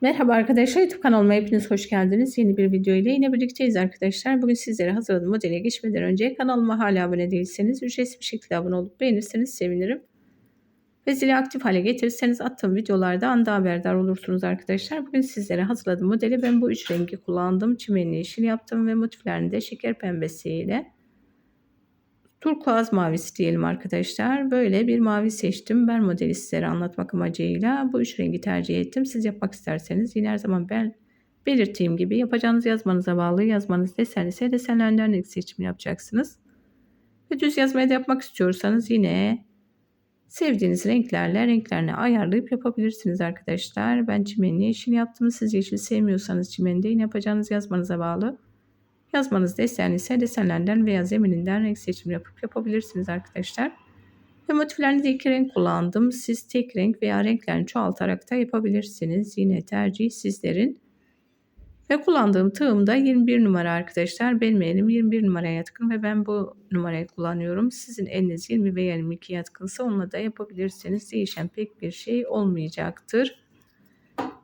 Merhaba arkadaşlar YouTube kanalıma hepiniz hoş geldiniz. Yeni bir video ile yine birlikteyiz arkadaşlar. Bugün sizlere hazırladığım modele geçmeden önce kanalıma hala abone değilseniz ücretsiz bir şekilde abone olup beğenirseniz sevinirim. Ve zili aktif hale getirirseniz attığım videolarda anda haberdar olursunuz arkadaşlar. Bugün sizlere hazırladığım modeli ben bu üç rengi kullandım. Çimenli yeşil yaptım ve motiflerini de şeker pembesiyle turkuaz mavisi diyelim arkadaşlar. Böyle bir mavi seçtim. Ben modeli sizlere anlatmak amacıyla bu üç rengi tercih ettim. Siz yapmak isterseniz yine her zaman ben belirttiğim gibi yapacağınız yazmanıza bağlı yazmanız desen ise desenlerden renk seçimi yapacaksınız. Ve düz yazmaya da yapmak istiyorsanız yine sevdiğiniz renklerle renklerini ayarlayıp yapabilirsiniz arkadaşlar. Ben çimenli yeşil yaptım. Siz yeşil sevmiyorsanız çimeni yine yapacağınız yazmanıza bağlı. Yazmanız desen ise desenlerden veya zemininden renk seçimi yapıp yapabilirsiniz arkadaşlar. Ve motiflerini de iki renk kullandım. Siz tek renk veya renklerini çoğaltarak da yapabilirsiniz. Yine tercih sizlerin. Ve kullandığım tığım da 21 numara arkadaşlar. Benim elim 21 numaraya yatkın ve ben bu numarayı kullanıyorum. Sizin eliniz 20 veya 22 yatkınsa onunla da yapabilirsiniz. Değişen pek bir şey olmayacaktır.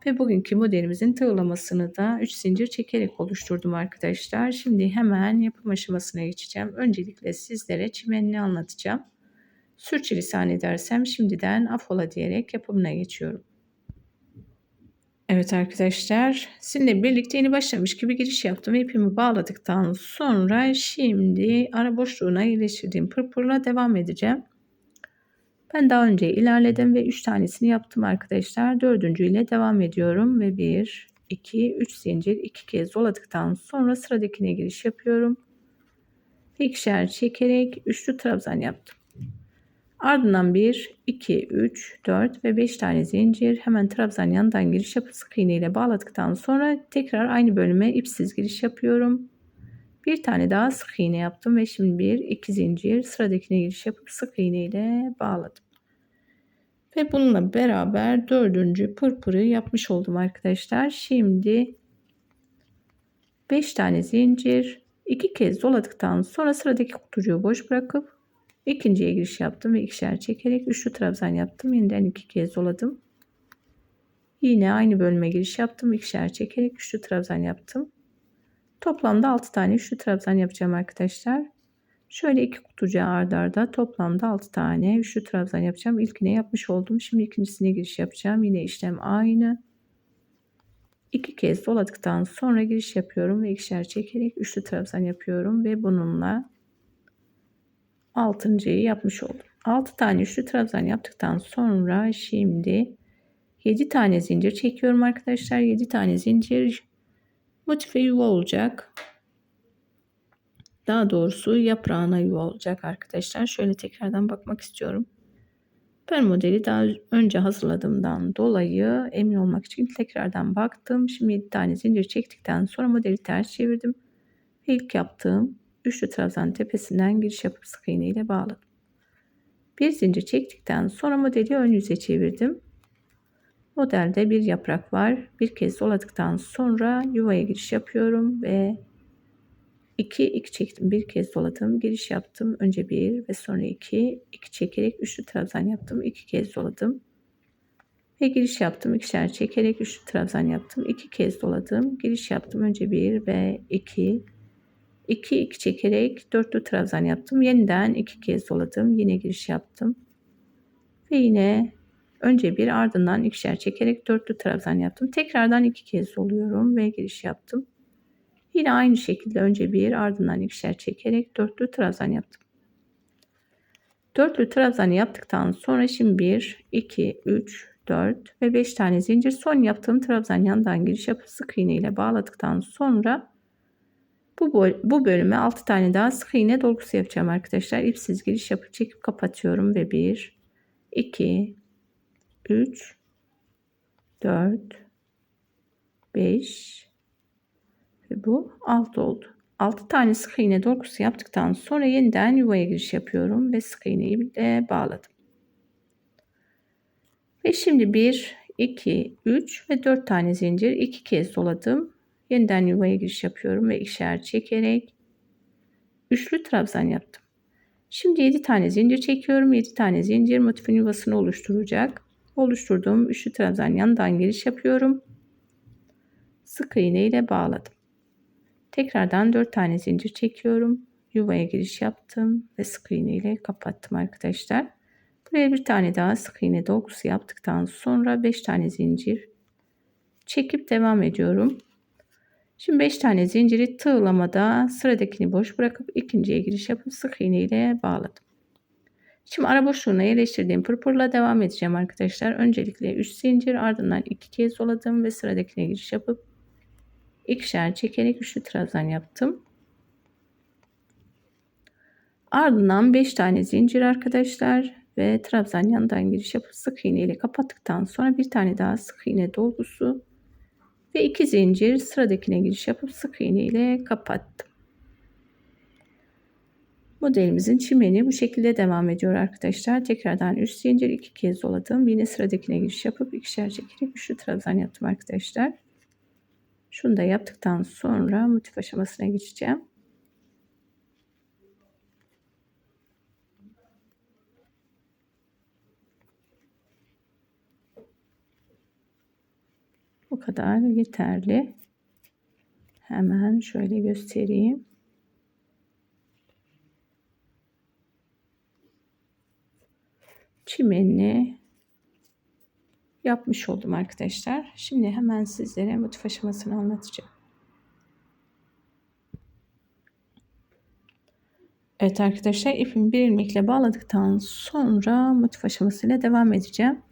Ve bugünkü modelimizin tığlamasını da 3 zincir çekerek oluşturdum arkadaşlar. Şimdi hemen yapım aşamasına geçeceğim. Öncelikle sizlere çimenini anlatacağım. Sürçülisan edersem şimdiden afola diyerek yapımına geçiyorum. Evet arkadaşlar sizinle birlikte yeni başlamış gibi giriş yaptım ve ipimi bağladıktan sonra şimdi ara boşluğuna iyileştirdiğim pırpırla devam edeceğim. Ben daha önce ilerledim ve 3 tanesini yaptım arkadaşlar. Dördüncü ile devam ediyorum ve 1, 2, 3 zincir 2 kez doladıktan sonra sıradakine giriş yapıyorum. İkişer çekerek üçlü trabzan yaptım. Ardından 1, 2, 3, 4 ve 5 tane zincir hemen trabzan yanından giriş yapıp sık iğne ile bağladıktan sonra tekrar aynı bölüme ipsiz giriş yapıyorum. Bir tane daha sık iğne yaptım ve şimdi bir iki zincir sıradakine giriş yapıp sık iğne ile bağladım. Ve bununla beraber dördüncü pırpırı yapmış oldum arkadaşlar. Şimdi 5 tane zincir iki kez doladıktan sonra sıradaki kutucuğu boş bırakıp ikinciye giriş yaptım ve ikişer çekerek üçlü trabzan yaptım. Yeniden iki kez doladım. Yine aynı bölüme giriş yaptım. ikişer çekerek üçlü trabzan yaptım. Toplamda 6 tane üçlü trabzan yapacağım arkadaşlar. Şöyle iki kutucuğa ardarda arda toplamda 6 tane üçlü trabzan yapacağım. İlkine yapmış oldum. Şimdi ikincisine giriş yapacağım. Yine işlem aynı. İki kez doladıktan sonra giriş yapıyorum ve ikişer çekerek üçlü trabzan yapıyorum ve bununla altıncıyı yapmış oldum. 6 tane üçlü trabzan yaptıktan sonra şimdi 7 tane zincir çekiyorum arkadaşlar. 7 tane zincir motife yuva olacak. Daha doğrusu yaprağına yuva olacak arkadaşlar. Şöyle tekrardan bakmak istiyorum. Ben modeli daha önce hazırladığımdan dolayı emin olmak için tekrardan baktım. Şimdi 7 tane zincir çektikten sonra modeli ters çevirdim. Ve ilk yaptığım üçlü trabzan tepesinden giriş yapıp sık iğne ile bağladım. Bir zincir çektikten sonra modeli ön yüze çevirdim. Modelde bir yaprak var. Bir kez doladıktan sonra yuvaya giriş yapıyorum ve 2 2 çektim. Bir kez doladım. Giriş yaptım. Önce 1 ve sonra 2 2 çekerek üçlü trabzan yaptım. 2 kez doladım. Ve giriş yaptım. ikişer çekerek üçlü trabzan yaptım. 2 kez doladım. Giriş yaptım. Önce 1 ve 2 2 2 çekerek dörtlü trabzan yaptım. Yeniden 2 kez doladım. Yine giriş yaptım. Ve yine önce bir ardından ikişer çekerek dörtlü trabzan yaptım. Tekrardan 2 kez doluyorum ve giriş yaptım. Yine aynı şekilde önce bir ardından ikişer çekerek dörtlü trabzan yaptım. Dörtlü trabzan yaptıktan sonra şimdi 1, 2, 3, 4 ve 5 tane zincir son yaptığım trabzan yandan giriş yapıp sık iğne ile bağladıktan sonra bu, bu bölüme 6 tane daha sık iğne dolgusu yapacağım arkadaşlar. İpsiz giriş yapıp çekip kapatıyorum ve 1, 2, 3, 4, 5, ve bu 6 oldu. 6 tane sık iğne dolgusu yaptıktan sonra yeniden yuvaya giriş yapıyorum ve sık iğneyi de bağladım. Ve şimdi 1, 2, 3 ve 4 tane zincir 2 kez doladım. Yeniden yuvaya giriş yapıyorum ve ikişer çekerek üçlü trabzan yaptım. Şimdi 7 tane zincir çekiyorum. 7 tane zincir motifin yuvasını oluşturacak. Oluşturduğum üçlü trabzan yanından giriş yapıyorum. sık iğne ile bağladım. Tekrardan 4 tane zincir çekiyorum. Yuvaya giriş yaptım ve sık iğne ile kapattım arkadaşlar. Buraya bir tane daha sık iğne dolgusu yaptıktan sonra 5 tane zincir çekip devam ediyorum. Şimdi 5 tane zinciri tığlamada sıradakini boş bırakıp ikinciye giriş yapıp sık iğne ile bağladım. Şimdi ara boşluğuna yerleştirdiğim pırpırla devam edeceğim arkadaşlar. Öncelikle 3 zincir ardından 2 kez doladım ve sıradakine giriş yapıp ikişer çekerek üçlü trabzan yaptım. Ardından 5 tane zincir arkadaşlar ve trabzan yandan giriş yapıp sık iğne ile kapattıktan sonra bir tane daha sık iğne dolgusu ve 2 zincir sıradakine giriş yapıp sık iğne ile kapattım. Modelimizin çimeni bu şekilde devam ediyor arkadaşlar. Tekrardan 3 zincir 2 kez doladım. Yine sıradakine giriş yapıp ikişer çekerek üçlü trabzan yaptım arkadaşlar. Şunu da yaptıktan sonra motif aşamasına geçeceğim. Bu kadar yeterli. Hemen şöyle göstereyim. Çimenini yapmış oldum arkadaşlar. Şimdi hemen sizlere motif aşamasını anlatacağım. Evet arkadaşlar ipimi bir ilmekle bağladıktan sonra motif aşamasıyla devam edeceğim.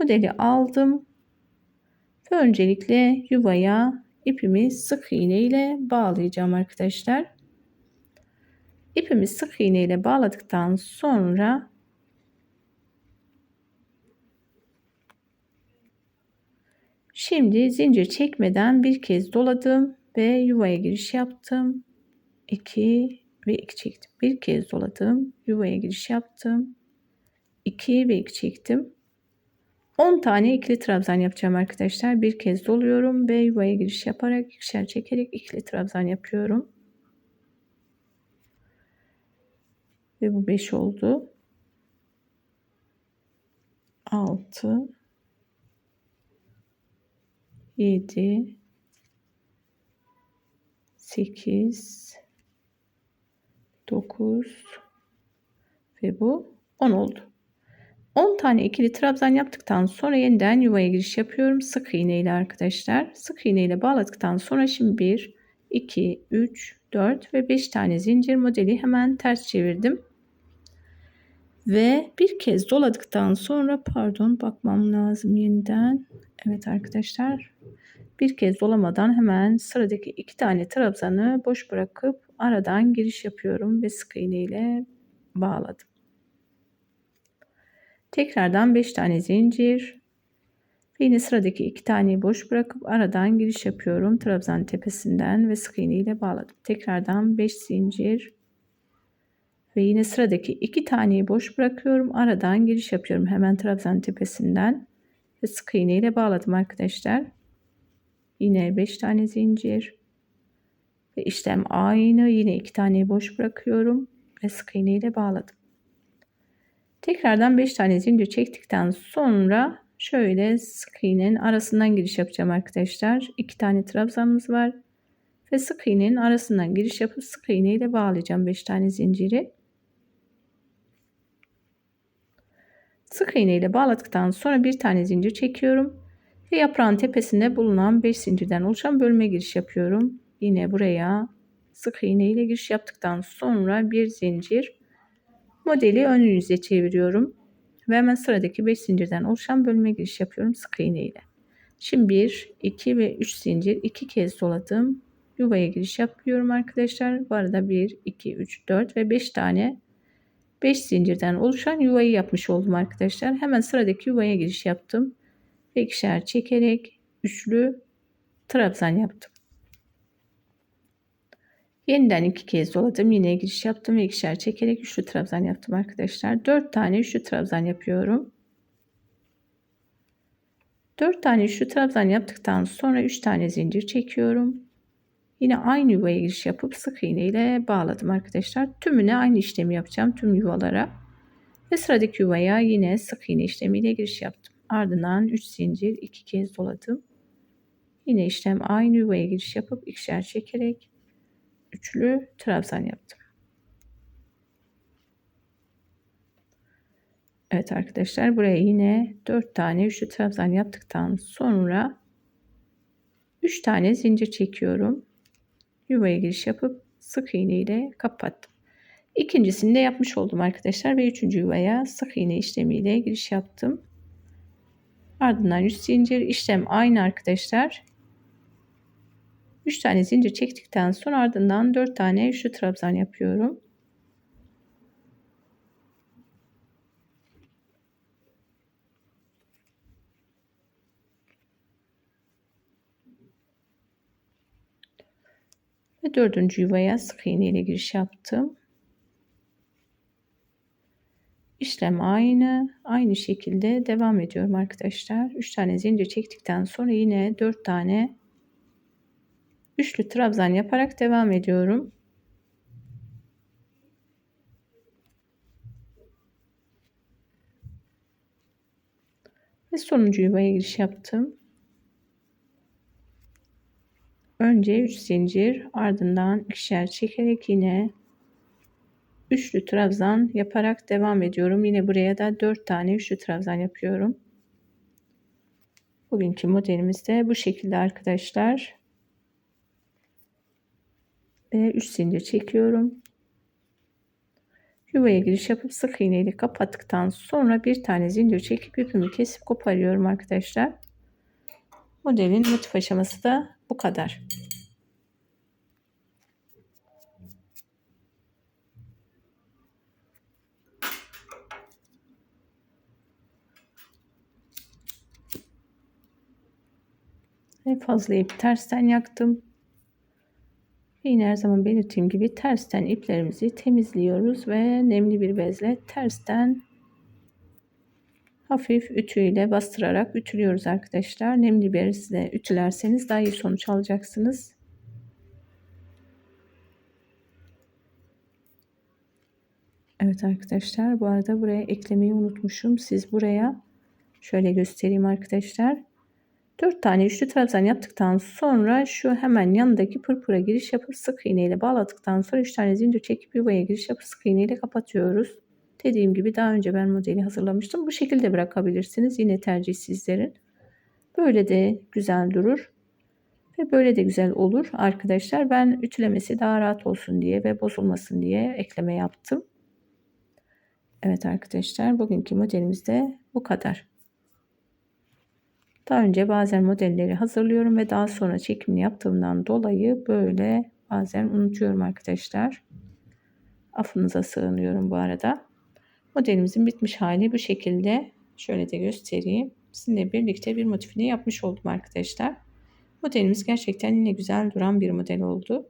Modeli aldım. Ve öncelikle yuvaya ipimi sık iğne ile bağlayacağım arkadaşlar. İpimi sık iğne ile bağladıktan sonra şimdi zincir çekmeden bir kez doladım ve yuvaya giriş yaptım. 2 ve 2 çektim. Bir kez doladım, yuvaya giriş yaptım. 2 ve 2 çektim. 10 tane ikili trabzan yapacağım arkadaşlar. Bir kez doluyorum ve yuvaya giriş yaparak ikişer çekerek ikili trabzan yapıyorum. Ve bu 5 oldu. 6 7 8 9 ve bu 10 oldu. 10 tane ikili trabzan yaptıktan sonra yeniden yuvaya giriş yapıyorum. Sık iğne ile arkadaşlar. Sık iğne ile bağladıktan sonra şimdi 1, 2, 3, 4 ve 5 tane zincir modeli hemen ters çevirdim. Ve bir kez doladıktan sonra pardon bakmam lazım yeniden. Evet arkadaşlar bir kez dolamadan hemen sıradaki iki tane trabzanı boş bırakıp aradan giriş yapıyorum ve sık iğne ile bağladım. Tekrardan 5 tane zincir ve yine sıradaki iki taneyi boş bırakıp aradan giriş yapıyorum. Trabzan tepesinden ve sık iğne ile bağladım. Tekrardan 5 zincir ve yine sıradaki iki taneyi boş bırakıyorum. Aradan giriş yapıyorum. Hemen trabzan tepesinden. Ve sık iğne ile bağladım arkadaşlar. Yine 5 tane zincir. Ve işlem aynı. Yine iki taneyi boş bırakıyorum. Ve sık iğne ile bağladım. Tekrardan 5 tane zincir çektikten sonra şöyle sık iğnenin arasından giriş yapacağım arkadaşlar. 2 tane trabzanımız var. Ve sık iğnenin arasından giriş yapıp sık iğne ile bağlayacağım 5 tane zinciri. Sık iğne ile bağladıktan sonra bir tane zincir çekiyorum. Ve yaprağın tepesinde bulunan 5 zincirden oluşan bölme giriş yapıyorum. Yine buraya sık iğne ile giriş yaptıktan sonra bir zincir modeli ön yüze çeviriyorum. Ve hemen sıradaki 5 zincirden oluşan bölme giriş yapıyorum sık iğne ile. Şimdi 1, 2 ve 3 zincir 2 kez doladım. Yuvaya giriş yapıyorum arkadaşlar. Bu arada 1, 2, 3, 4 ve 5 tane 5 zincirden oluşan yuvayı yapmış oldum arkadaşlar. Hemen sıradaki yuvaya giriş yaptım. İkişer çekerek üçlü trabzan yaptım. Yeniden iki kez doladım. Yine giriş yaptım ve ikişer çekerek üçlü trabzan yaptım arkadaşlar. 4 tane üçlü trabzan yapıyorum. 4 tane üçlü trabzan yaptıktan sonra 3 tane zincir çekiyorum. Yine aynı yuvaya giriş yapıp sık iğne ile bağladım arkadaşlar. Tümüne aynı işlemi yapacağım tüm yuvalara. Ve sıradaki yuvaya yine sık iğne işlemiyle giriş yaptım. Ardından 3 zincir 2 kez doladım. Yine işlem aynı yuvaya giriş yapıp ikişer çekerek üçlü trabzan yaptım. Evet arkadaşlar buraya yine 4 tane üçlü trabzan yaptıktan sonra 3 tane zincir çekiyorum. Yuvaya giriş yapıp sık iğne ile kapattım. İkincisini de yapmış oldum arkadaşlar ve üçüncü yuvaya sık iğne işlemiyle giriş yaptım. Ardından 3 zincir işlem aynı arkadaşlar. 3 tane zincir çektikten sonra ardından 4 tane üçlü trabzan yapıyorum. Ve dördüncü yuvaya sık iğne ile giriş yaptım. İşlem aynı. Aynı şekilde devam ediyorum arkadaşlar. 3 tane zincir çektikten sonra yine 4 tane üçlü trabzan yaparak devam ediyorum. Ve sonuncu yuvaya giriş yaptım. Önce 3 zincir ardından ikişer çekerek yine üçlü trabzan yaparak devam ediyorum. Yine buraya da 4 tane üçlü trabzan yapıyorum. Bugünkü modelimiz de bu şekilde arkadaşlar. Ve 3 zincir çekiyorum. Yuvaya giriş yapıp sık iğne ile kapattıktan sonra bir tane zincir çekip ipimi kesip koparıyorum arkadaşlar. Modelin motif aşaması da bu kadar. Fazla ip tersten yaktım. yine her zaman belirttiğim gibi tersten iplerimizi temizliyoruz ve nemli bir bezle tersten hafif ütüyle bastırarak ütülüyoruz arkadaşlar. Nemli bir bezle ütülerseniz daha iyi sonuç alacaksınız. Evet arkadaşlar bu arada buraya eklemeyi unutmuşum. Siz buraya şöyle göstereyim arkadaşlar. 4 tane üçlü trabzan yaptıktan sonra şu hemen yanındaki pırpıra giriş yapıp sık iğne ile bağladıktan sonra 3 tane zincir çekip yuvaya giriş yapıp sık iğne ile kapatıyoruz. Dediğim gibi daha önce ben modeli hazırlamıştım. Bu şekilde bırakabilirsiniz. Yine tercih sizlerin. Böyle de güzel durur. Ve böyle de güzel olur arkadaşlar. Ben ütülemesi daha rahat olsun diye ve bozulmasın diye ekleme yaptım. Evet arkadaşlar bugünkü modelimiz de bu kadar. Daha önce bazen modelleri hazırlıyorum ve daha sonra çekimini yaptığımdan dolayı böyle bazen unutuyorum arkadaşlar. Affınıza sığınıyorum bu arada. Modelimizin bitmiş hali bu şekilde. Şöyle de göstereyim. Sizinle birlikte bir motifini yapmış oldum arkadaşlar. Modelimiz gerçekten yine güzel duran bir model oldu.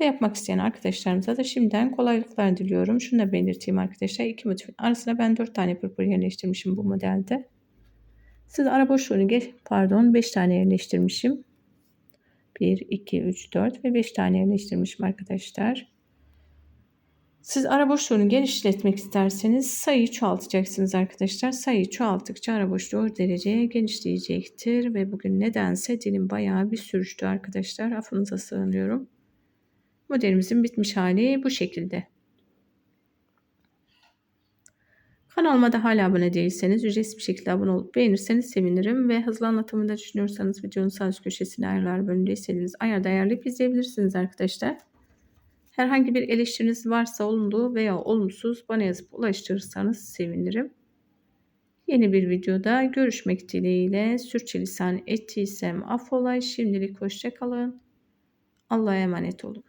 Ve yapmak isteyen arkadaşlarımıza da şimdiden kolaylıklar diliyorum. Şunu da belirteyim arkadaşlar. İki motifin arasına ben 4 tane pırpır yerleştirmişim bu modelde. Siz ara boşluğunu geç, pardon 5 tane yerleştirmişim. 1, 2, 3, 4 ve 5 tane yerleştirmişim arkadaşlar. Siz ara boşluğunu genişletmek isterseniz sayıyı çoğaltacaksınız arkadaşlar. Sayıyı çoğalttıkça ara boşluğu dereceye genişleyecektir. Ve bugün nedense dilim bayağı bir sürüştü arkadaşlar. Affınıza sığınıyorum. Modelimizin bitmiş hali bu şekilde. Kanalıma da hala abone değilseniz ücretsiz bir şekilde abone olup beğenirseniz sevinirim. Ve hızlı anlatımını da düşünüyorsanız videonun sağ üst köşesine ayarlar bölümünde istediğiniz ayarda ayarlayıp izleyebilirsiniz arkadaşlar. Herhangi bir eleştiriniz varsa olumlu veya olumsuz bana yazıp ulaştırırsanız sevinirim. Yeni bir videoda görüşmek dileğiyle sürçülisan ettiysem affola. Şimdilik hoşçakalın. Allah'a emanet olun.